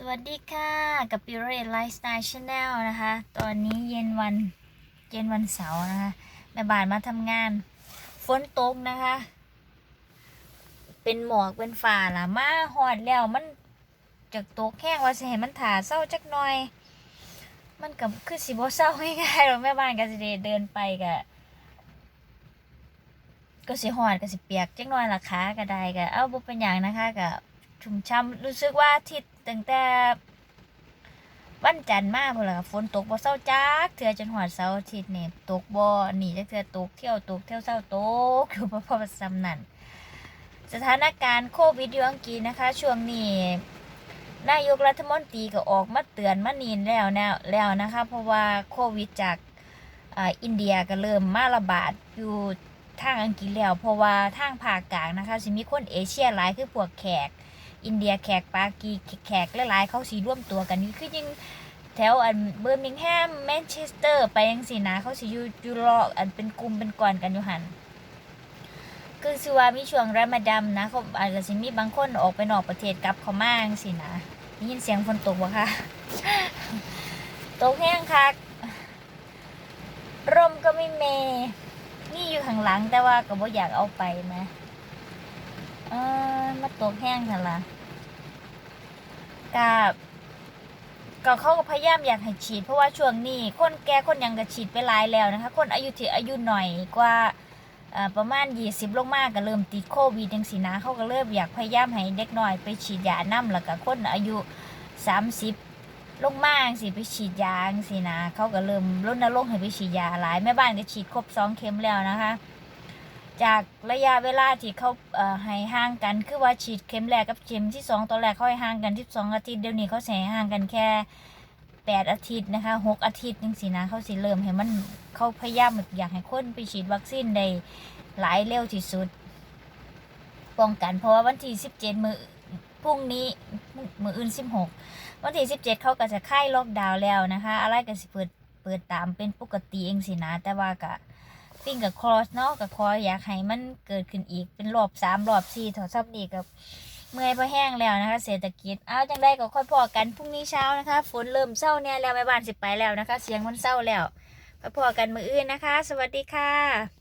สวัสดีค่ะกับปิเรตไลฟ์สไตล์ชาแนลนะคะ ตอนนี้เย็นวันเย็นวันเสาร์นะคะแม่บ้านมาทำงาน ฝนตกนะคะ เป็นหมอกเป็นฝ่าล่ะมาหอดแล้วมันจากตกแห้งว่าสิให้มันถาเศร้าจักหน่อย มันกับคือสิบ่เศร้าง่ายๆหรอกแม่บ้านก็สิเดินไปกะก็สิหอดก็สิเปียกจักหน่อยล่ะขาก็ได้ก็เอาบ่เป็นอย่างนะคะก็ ชุ่มช่ำรู้สึกว่าทิตย์ตั้งแต่วันจันทร์มาพุ่นล่ะฝนตกบ่เศร้าจักเทื่อจนหอดเสาร์อาทิตย์นี่ตกบ่หนีจักเทื่อตกเที่ยวตกเที่ยวเศร้าตกอยู่บ่พอซำนั่นสถานการณ์โควิดอยู่อังกฤษนะคะ ช่วงนี้นายกรัฐมนตรีก็ออกมาเตือนมานีนแล้วแนวแล้วนะคะ เพราะว่าโควิดจากอ,อินเดียก็เริ่มมาระบาดอยู่ทางอังกฤษแล้ว เพราะว่าทางภาคกลางนะคะสิมีคนเอเชียหลายคือพวกแขก อินเดียแขกปากีแขกหลายๆเขาสีร่วมตัวกันนี่คือยิงแถวอันเบอร์มิงแฮมแมนเชสเตอร์ ไปยังสีนะเขาสิอยู่อยู่รออันเป็นกลุ่มเป็นก่อนกันอยู่หันคือสิว่ามีช่วงรามฎอนนะเขาอาจจะสิมีบางคนออกไปนอกประเทศกลับเขามาจังสินะได้ยินเสียงฝนตกบ่คะตกแห้งคักร่มก็ไม่เมนี่อยู่ข้างหลังแต่ว่าก็บ่อยากเอาไปนะเออ มาตกแห้งกันละกับก็เขาก็พยายามอยากให้ฉีด เพราะว่าช่วงนี้คนแก่คนยังก็ฉีดไปหลายแล้วนะคะ คนอายุที่อายุหน่อยกว่าประมาณ20ลงมากก็เริ่มติดโควิดจังสีนะเขาก็เริ่มอยากพยายามให้เด็กน้อยไปฉีดยานํแล้วก็คนอายุ30ลงมากสิไปฉีดยาสินะเขาก็เริ่มรณรงค์ให้ไปฉีดยาหลายแม่บ้านก็ฉีดครบสองเข็มแล้วนะคะ จากระยะเวลาที่เขาเอ่อให้ห่างกัน คือว่าฉีดเข็มแรกกับเข็มที่สองตอนแรกเขาให้ห่างกันที่สองอาทิตย์เดี๋ยวนี้เขาใช้ห่างกันแค่แปดอาทิตย์นะคะหกอาทิตย์จังสินะเขาสิเริ่มให้มันเขาพยายามอยากให้คนไปฉีดวัคซีนได้หลายเร็วที่สุด ป้องกันเพราะว่าวันที่สิบเจ็ดมือพรุ่งนี้มืออื่นสิบหกวันที่สิบเจ็ดเขาก็จะค่ายล็อกดาวน์แล้วนะคะ อะไรก็สิเปิดเปิดตามเป็นปกติเองสินะแต่ว่าก็ ปิ้งกับครอสเนาะกับคออยากให้มันเกิดขึ้นอีกเป็นรอบสามรอบสี่ถอดซับดีกับเมื่อยพอแห้งแล้วนะคะ เศรษฐกิจเอาจังได้ก็ค่อยพอกันพรุ่งนี้เช้านะคะฝนเริ่มเศร้าเนี่ยแล้วแม่บ้านสิไปแล้วนะคะ เสียงมันเศร้าแล้วพอกันมืออื่นนะคะ สวัสดีค่ะ